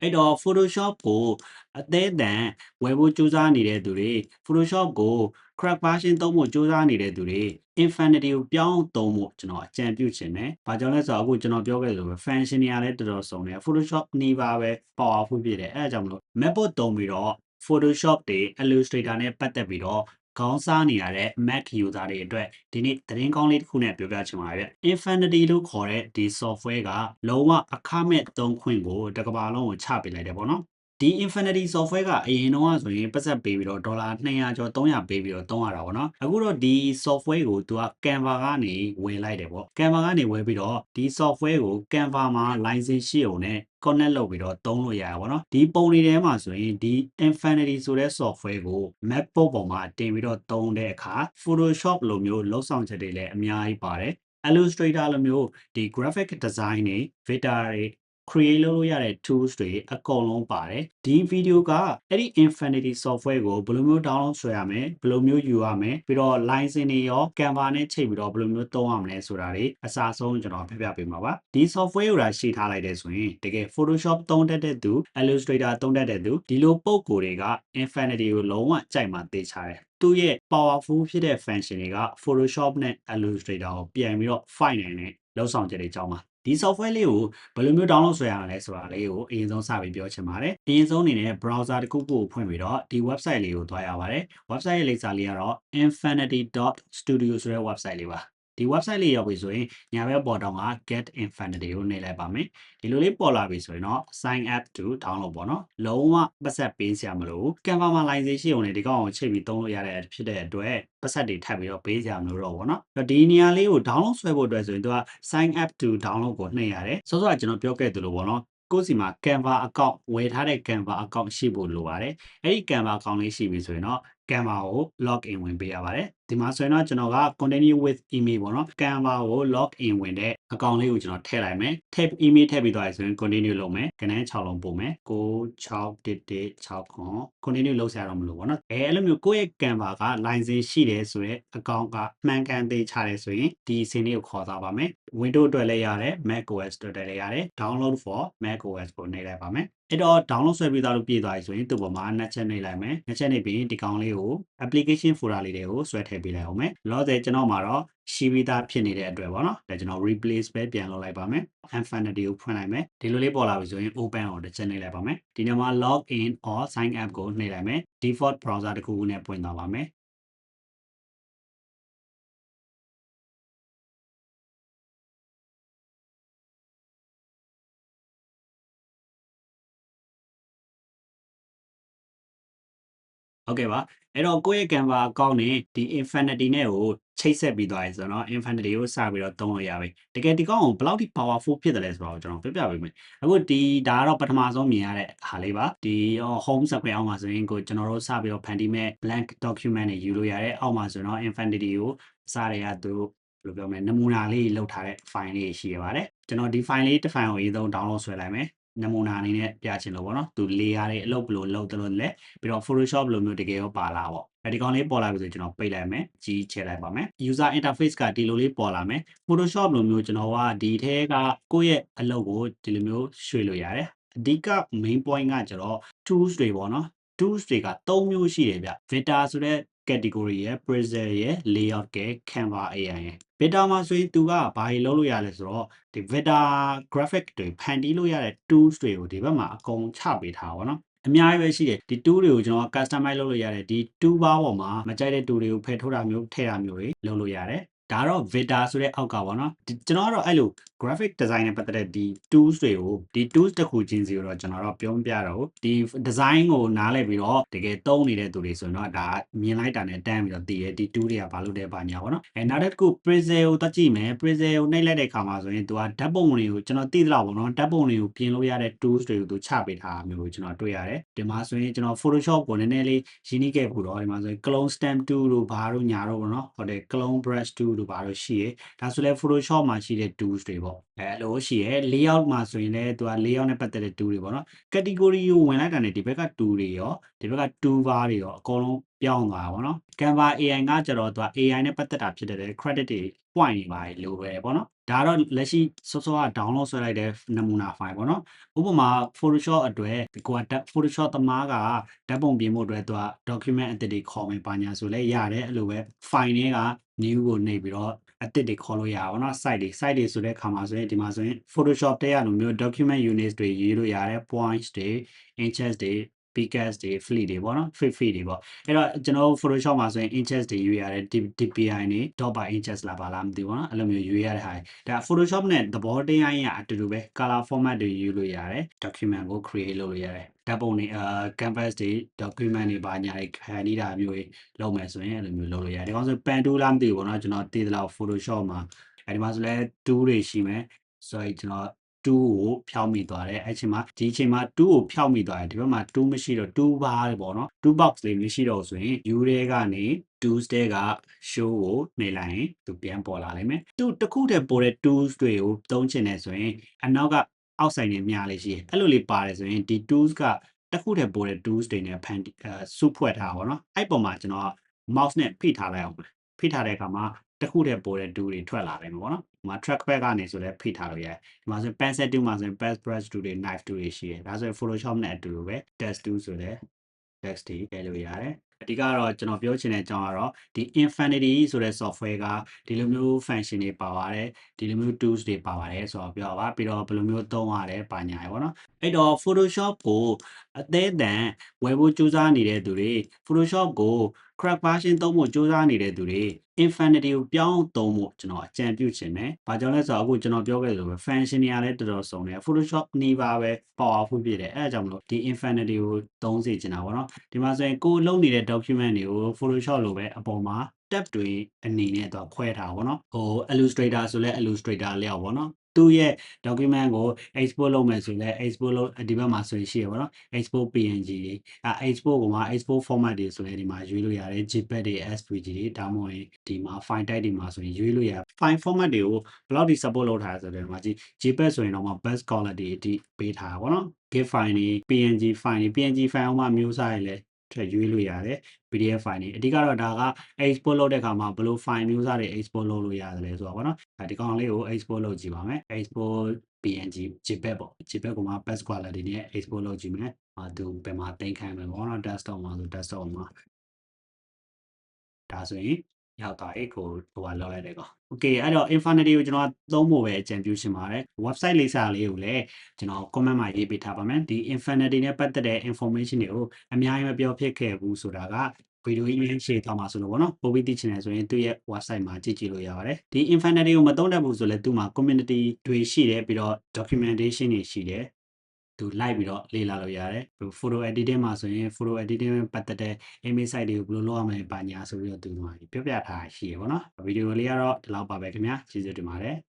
အဲ့တော့ Photoshop ကိုအသေးအတန်ဝယ်ဖို့ကြိုးစားနေတဲ့သူတွေ Photoshop ကို crack version သုံးဖို့ကြိုးစားနေတဲ့သူတွေ Infinity ကိုပြောင်းသုံးဖို့ကျွန်တော်အကြံပြုချင်တယ်။ဘာကြောင့်လဲဆိုတော့အခုကျွန်တော်ပြောခဲ့သလိုပဲ function တွေကလည်းတော်တော်စုံတယ် Photoshop နီးပါးပဲ powerful ဖြစ်တယ်။အဲဒါကြောင့်မလို့ MacBook သုံးပြီးတော့ Photoshop တွေ Illustrator နဲ့ပတ်သက်ပြီးတော့ ခေါင်းစားနေရတဲ့ Mac user တွေအတွက်ဒီနေ့သတင်းကောင်းလေးတစ်ခုနဲ့ပြောပြချင်ပါတယ်။ Infinity လို့ခေါ်တဲ့ဒီ software ကလုံးဝအခမဲ့သုံးခွင့်ကိုတစ်ကမ္ဘာလုံးကိုချပေးလိုက်တယ်ပေါ့နော်။ ဒီ Infinity software ကအရင်တော့ဆိုရင်ပတ်သက်ပေးပြီးတော့ဒေါ်လာ200ကျော်300ပေးပြီးတော့သုံးရတာပေါ့နော်အခုတော့ဒီ software ကိုသူက Canva ကနေဝယ်လိုက်တယ်ပေါ့ Canva ကနေဝယ်ပြီးတော့ဒီ software ကို Canva မှာ license ရှိအောင်နဲ့ connect လုပ်ပြီးတော့သုံးလို့ရတာပေါ့နော်ဒီပုံတွေထဲမှာဆိုရင်ဒီ Infinity ဆိုတဲ့ software ကို MacBook ပေါ်မှာတင်ပြီးတော့သုံးတဲ့အခါ Photoshop လိုမျိုးလောက်ဆောင်ချက်တွေလည်းအများကြီးပါတယ် Illustrator လိုမျိုးဒီ graphic design တွေ vector တွေ create လုပ်လို့ရတဲ့ tools တွေအကုန်လုံးပါတယ်ဒီဗီဒီယိုကအဲ့ဒီ Infinity software ကိုဘယ်လိုမျိုး download ဆွဲရမလဲဘယ်လိုမျိုးယူရမလဲပြီးတော့ license တွေရော Canva နဲ့ချိန်ပြီးတော့ဘယ်လိုမျိုးသုံးရမလဲဆိုတာတွေအစားဆုံးကျွန်တော်ပြပြပေးမှာပါဒီ software ကိုဒါရှိထားလိုက်တဲ့ဆိုရင်တကယ် Photoshop သုံးတတ်တဲ့သူ Illustrator သုံးတတ်တဲ့သူဒီလိုပုံကိုယ်တွေက Infinity ကိုလုံးဝကြိုက်မှသိချတယ်သူရဲ့ powerful ဖြစ်တဲ့ function တွေက Photoshop နဲ့ Illustrator ကိုပြန်ပြီးတော့ fight နိုင်တဲ့လောက်ဆောင်ချက်တွေကြောင်းပါ ဒီ software လေးကိုဘယ်လိုမျိုး download ဆွဲရမလဲဆိုတာလေးကိုအရင်ဆုံးစပြီးပြောချင်ပါတယ်။အရင်ဆုံးအနေနဲ့ browser တစ်ခုခုကိုဖွင့်ပြီးတော့ဒီ website လေးကိုသွားရပါတယ်။ website ရဲ့လိပ်စာလေးကတော့ infinity.studio ဆိုတဲ့ website လေးပါ။ ဒီ website လေးရောက်ပြီဆိုရင်ညာဘက်ပေါ်တောင်က get infinity ကိုနှိပ်လိုက်ပါမယ်။ဒီလိုလေးပေါ်လာပြီဆိုရင်တော့ sign up to download ပေါ့နော်။လုံးဝပတ်သက်ပေးစရာမလိုဘူး။ Canva မှာ license ရှိုံနဲ့ဒီကောင်ကိုချိန်ပြီးသုံးလို့ရတဲ့ဖြစ်တဲ့အတွက်ပတ်သက်တွေထပ်ပြီးတော့ပေးစရာမလိုတော့ဘူးပေါ့နော်။ဒီနေရာလေးကို download ဆွဲဖို့အတွက်ဆိုရင်သူက sign up to download ကိုနှိပ်ရတယ်။စောစောကကျွန်တော်ပြောခဲ့သလိုပေါ့နော်။ကိုယ့်စီမှာ Canva account ဝယ်ထားတဲ့ Canva account ရှိဖို့လိုပါတယ်။အဲ့ဒီ Canva account လေးရှိပြီဆိုရင်တော့ Canva ကို log in ဝင်ပေးရပါတယ်ဒီမှာဆိုရင်တော့ကျွန်တော်က continue with email ပေါ့နော် Canva ကို log in ဝင်တဲ့အကောင့်လေးကိုကျွန်တော်ထည့်လိုက်မယ် tab email ထည့်ပြီးသွားရဆိုရင် continue လုပ်မယ်ခန်း6လုံးပို့မယ်9 6 1 1 6 continue လုပ်ဆရာတော့မလို့ပေါ့နော်အဲအဲ့လိုမျိုးကိုယ့်ရဲ့ Canva က license ရှိတယ်ဆိုတော့အကောင့်ကမှန်ကန်သေးချတယ်ဆိုရင်ဒီစင်းလေးကိုခေါ်သွားပါမယ် Windows အတွက်လည်းရတယ် macOS အတွက်လည်းရတယ် download for macOS ကိုနေလိုက်ပါမယ် အဲ့တော့ download ဆွဲပြီးသားလို့ပြည့်သွားပြီဆိုရင်သူ့ပေါ်မှာနှစ်ချက်နှိပ်လိုက်မယ်။နှစ်ချက်နှိပ်ပြီးဒီကောင်လေးကို application folder လေးတွေကိုဆွဲထည့်ပေးလိုက်အောင်မယ်။လောဆယ်ကျွန်တော်မှာတော့ရှိပြီးသားဖြစ်နေတဲ့အတွက်ပေါ့နော်။ဒါကျွန်တော် replace ပဲပြန်လုပ်လိုက်ပါမယ်။ Infinity ကိုဖွင့်လိုက်မယ်။ဒီလိုလေးပေါ်လာပြီဆိုရင် open ကိုတစ်ချက်နှိပ်လိုက်ပါမယ်။ဒီနေရာမှာ log in or sign up ကိုနှိပ်လိုက်မယ်။ default browser တစ်ခုခုနဲ့ပွင့်သွားပါမယ်။ Okay ပါအဲ့တော့ကိုယ့်ရဲ့ Canva account နဲ့ဒီ Infinity နဲ့ကိုချိတ်ဆက်ပြီးသွားပြီဆိုတော့ Infinity ကိုစပြီးတော့သုံးလို့ရပြီတကယ်ဒီကောင်ကိုဘယ်လောက်ထိ powerful ဖြစ်တယ်လဲဆိုတော့ကျွန်တော်ပြပြပေးမယ်အခုဒီဒါကတော့ပထမဆုံးမြင်ရတဲ့ဟာလေးပါဒီ home screen အောက်မှာဆိုရင်ကိုကျွန်တော်တို့စပြီးတော့ဖန်တီးမဲ့ blank document တွေယူလို့ရတယ်အောက်မှာဆိုတော့ Infinity ကိုစတွေကသူဘယ်လိုပြောမလဲနမူနာလေးလောက်ထားတဲ့ file လေးရှိရပါတယ်ကျွန်တော်ဒီ file လေးတစ် file ကိုအရင်ဆုံး download ဆွဲလိုက်မယ် နမူနာအနေနဲ့ပြချင်လို့ပေါ့နော်သူ layer တွေအလုပ်ဘယ်လိုလုပ်တယ်လို့လဲပြီးတော့ Photoshop လိုမျိုးတကယ်ရောပါလာပေါ့အဲဒီကောင်လေးပေါ်လာပြီဆိုကျွန်တော်ပိတ်လိုက်မယ်ကြီးချဲလိုက်ပါမယ် user interface ကဒီလိုလေးပေါ်လာမယ် Photoshop လိုမျိုးကျွန်တော်ကဒီထဲကကိုယ့်ရဲ့အလုပ်ကိုဒီလိုမျိုးရွှေ့လို့ရတယ်အဓိက main point ကကျတော့ tools တွေပေါ့နော် tools တွေက၃မျိုးရှိတယ်ဗျ Vector ဆိုတဲ့ category ရယ် Preset ရယ် layout ရယ် Canva AI ရယ် Vector မှာဆိုရင်သူကဘာတွေလုပ်လို့ရလဲဆိုတော့ဒီ Vector graphic တွေဖန်တီးလို့ရတဲ့ tools တွေကိုဒီဘက်မှာအကုန်ချပေးထားပါတော့အများကြီးပဲရှိတယ်ဒီ tool တွေကိုကျွန်တော် customize လုပ်လို့ရတယ်ဒီ tool bar ပေါ်မှာမကြိုက်တဲ့ tool တွေကိုဖယ်ထုတ်တာမျိုးထည့်တာမျိုးတွေလုပ်လို့ရတယ် ဒါတော့ Vector ဆိုတဲ့အောက်ကပေါ့နော်ကျွန်တော်ကတော့အဲ့လို graphic design နဲ့ပတ်သက်တဲ့ဒီ tools တွေကိုဒီ tools တစ်ခုချင်းစီကိုတော့ကျွန်တော်တော့ပြောမပြတော့ဘူးဒီ design ကိုနားလည်ပြီးတော့တကယ်သုံးနေတဲ့သူတွေဆိုရင်တော့ဒါမြင်လိုက်တာနဲ့တန်းပြီးတော့သိရဲဒီ tool တွေကဘာလို့လဲပါညာပေါ့နော်အဲနောက်တစ်ခု Preset ကိုတက်ကြည့်မယ် Preset ကိုနှိပ်လိုက်တဲ့အခါမှာဆိုရင်သူကဓာတ်ပုံတွေကိုကျွန်တော်သိသလောက်ပေါ့နော်ဓာတ်ပုံတွေကိုပြင်လို့ရတဲ့ tools တွေကိုသူချပေးထားမျိုးကိုကျွန်တော်တွေ့ရတယ်ဒီမှာဆိုရင်ကျွန်တော် Photoshop ကိုနည်းနည်းလေးရင်းနှီးခဲ့ဖို့တော့ဒီမှာဆိုရင် clone stamp tool တို့ဘာတို့ညာတို့ပေါ့နော်ဟုတ်တယ် clone brush tool တို့ဘာတို့ရှိရဒါဆိုလဲ Photoshop မှာရှိတဲ့ tools တွေပေါ့အဲလိုရှိရ layout မှာဆိုရင်လည်းသူက layout နဲ့ပတ်သက်တဲ့ tool တွေပေါ့နော် category ကိုဝင်လိုက်တာနဲ့ဒီဘက်က tool တွေရောဒီဘက်က tool bar တွေရောအကုန်လုံးပြောင်းသွားတာပေါ့နော် Canva AI ကကြတော့သူက AI နဲ့ပတ်သက်တာဖြစ်တဲ့ credit တွေ point တွေပါလို့ပဲပေါ့နော် ဒါကတော့လက်ရှိစောစောက download ဆွဲလိုက်တဲ့နမူနာ file ပေါ့နော်ဥပမာ Photoshop အတွက်ကိုက Photoshop သမားကဓာတ်ပုံပြင်ဖို့အတွက်သူက document အသစ်တွေခေါ်မယ်ပါညာဆိုလဲရတယ်အဲ့လိုပဲ file တွေက new ကိုနှိပ်ပြီးတော့အသစ်တွေခေါ်လို့ရပါဘောနော် site တွေ site တွေဆိုတဲ့အခါမှာဆိုရင်ဒီမှာဆိုရင် Photoshop တဲ့ရလိုမျိုး document units တွေရေးလို့ရတယ် points တွေ inches တွေ beacons တွေ fleet တွေပေါ့နော် free feed တွေပေါ့အဲ့တော့ကျွန်တော် Photoshop မှာဆိုရင် inches တွေရွေးရတယ် DPI တွေ dot by inches လာပါလားမသိဘူးနော်အဲ့လိုမျိုးရွေးရတဲ့ဟာဒါ Photoshop နဲ့သဘောတရားရအတူတူပဲ color format တွေယူလို့ရတယ် document ကို create လုပ်လို့ရတယ်ဓာတ်ပုံတွေအာ canvas တွေ document တွေဘာညာတွေခံနေတာမျိုးတွေလုပ်မယ်ဆိုရင်အဲ့လိုမျိုးလုပ်လို့ရတယ်ဒီကောင်ဆို Pandora မသိဘူးပေါ့နော်ကျွန်တော်တည်တလောက် Photoshop မှာအဲဒီမှာဆိုလဲ tool တွေရှိမယ်ဆိုတော့ကျွန်တော် 2ကိုဖြောင်းမိသွားတယ်အဲ့ချိန်မှာဒီအချိန်မှာ2ကိုဖြောင်းမိသွားတယ်ဒီဘက်မှာ2မရှိတော့2 bar တွေပေါ့နော်2 box လေးမရှိတော့ဆိုရင် view တွေကနေ tools တွေက show ကိုနှိပ်လိုက်ရင်သူပြန်ပေါ်လာလိမ့်မယ်သူတစ်ခုတည်းပေါ်တဲ့ tools တွေကိုသုံးချင်တယ်ဆိုရင်အနောက်ကအောက်ဆိုင်နေမြလေးရှိတယ်အဲ့လိုလေးပါတယ်ဆိုရင်ဒီ tools ကတစ်ခုတည်းပေါ်တဲ့ tools တွေနဲ့ဖန်အဲစုဖွဲ့ထားပါတော့အဲ့ပုံမှာကျွန်တော် mouse နဲ့ဖိထားလိုက်အောင်ဖိထားတဲ့အခါမှာ တစ်ခုတည်းပေါ်တဲ့ tool တွေထွက်လာတယ်ပေါ့နော်ဒီမှာ trackpad ကနေဆိုလဲဖိထားလို့ရတယ်ဒီမှာဆို pencil tool မှာဆိုရင် paste brush tool တွေ knife tool တွေရှိတယ်ဒါဆိုရင် photoshop နဲ့အတူတူပဲ text tool ဆိုလဲ text တွေထည့်လို့ရတယ်အဓိကတော့ကျွန်တော်ပြောချင်တဲ့အကြောင်းကတော့ဒီ infinity ဆိုတဲ့ software ကဒီလိုမျိုး function တွေပါပါတယ်ဒီလိုမျိုး tools တွေပါပါတယ်ဆိုတော့ပြောပါပြီးတော့ဘယ်လိုမျိုးသုံးရတယ်ပါညာရယ်ပေါ့နော်အဲ့တော့ photoshop ကိုအသေးအတန်ဝယ်ဖို့ကြိုးစားနေတဲ့သူတွေ photoshop ကို crack version သုံးဖို့ကြိုးစားနေတဲ့သူတွေ infinity ကိုပြောင်းသုံးဖို့ကျွန်တော်အကြံပြုချင်တယ်။ဘာကြောင့်လဲဆိုတော့အခုကျွန်တော်ပြောခဲ့သလိုပဲ function တွေကလည်းတော်တော်စုံတယ် Photoshop နီးပါးပဲ powerful ဖြစ်တယ်။အဲဒါကြောင့်မလို့ဒီ infinity ကိုသုံးစေချင်တာပေါ့နော်။ဒီမှာဆိုရင်ကိုယ်လုပ်နေတဲ့ document တွေကို Photoshop လိုပဲအပေါ်မှာ tab တွေအနေနဲ့တော့ခွဲထားပါဘောနော်။ဟို Illustrator ဆိုလဲ Illustrator လျောက်ပေါ့နော်။ သူ့ရဲ့ document ကို export လုပ်မယ်ဆိုလဲ export လုပ်ဒီဘက်မှာဆိုရင်ရှိရပါတော့ export png တွေအဲ export ကိုမှာ export format တွေဆိုရင်ဒီမှာရွေးလို့ရတယ် jpeg တွေ svg တွေဒါမှမဟုတ်ရင်ဒီမှာ file type တွေမှာဆိုရင်ရွေးလို့ရ file format တွေကိုဘယ်လောက်ထိ support လုပ်ထားရဆိုတော့ဒီမှာကြည့် jpeg ဆိုရင်တော့မှ best quality အထိပေးထားတာပေါ့နော် gif file တွေ png file တွေ png file မှာမျိုးစားရလဲ ထည့်ရွေးလို့ရတယ် PDF file တွေအဓိကတော့ဒါက export လုပ်တဲ့အခါမှာဘယ်လို file မျိုးစားတွေ export လုပ်လို့ရတယ်လဲဆိုတော့ဗောနော်အဲဒီကောင်လေးကို export လုပ်ကြည့်ပါမယ် export png jpeg ပေါ့ jpeg ကိုမှ best quality နဲ့ export လုပ်ကြည့်မယ်အာသူဘယ်မှာတင်ခံမယ်ဗောနော် desktop မှာဆို desktop မှာဒါဆိုရင် ရောက်သွားပြီကိုဟိုကလောက်လိုက်တယ်ကော Okay အဲ့တော့ Infinity ကိုကျွန်တော်သုံးဖို့ပဲအကြံပြုရှင်ပါတယ် website လိပ်စာလေးကိုလည်းကျွန်တော် comment မှာရေးပေးထားပါမယ်ဒီ Infinity နဲ့ပတ်သက်တဲ့ information တွေကိုအများကြီးမပြောဖြစ်ခဲ့ဘူးဆိုတာကဗီဒီယိုကြီးရှင်းသွားမှာဆိုလို့ပေါ့နော်ပို့ပြီးသိချင်တယ်ဆိုရင်သူ့ရဲ့ website မှာကြည့်ကြည့်လို့ရပါတယ်ဒီ Infinity ကိုမသုံးတတ်ဘူးဆိုလဲသူ့မှာ community တွေရှိတယ်ပြီးတော့ documentation တွေရှိတယ် သူလိုက်ပြီးတော့လေ့လာလို့ရတယ်။ photo editing မှာဆိုရင် photo editing နဲ့ပတ်သက်တဲ့ image site တွေကိုဘယ်လိုလုပ်ရမလဲပါညာဆိုပြီးတော့သူကပြောပြထားတာရှိရပါတော့။ဗီဒီယိုလေးကတော့ဒီလောက်ပါပဲခင်ဗျာ။ကျေးဇူးတင်ပါတယ်။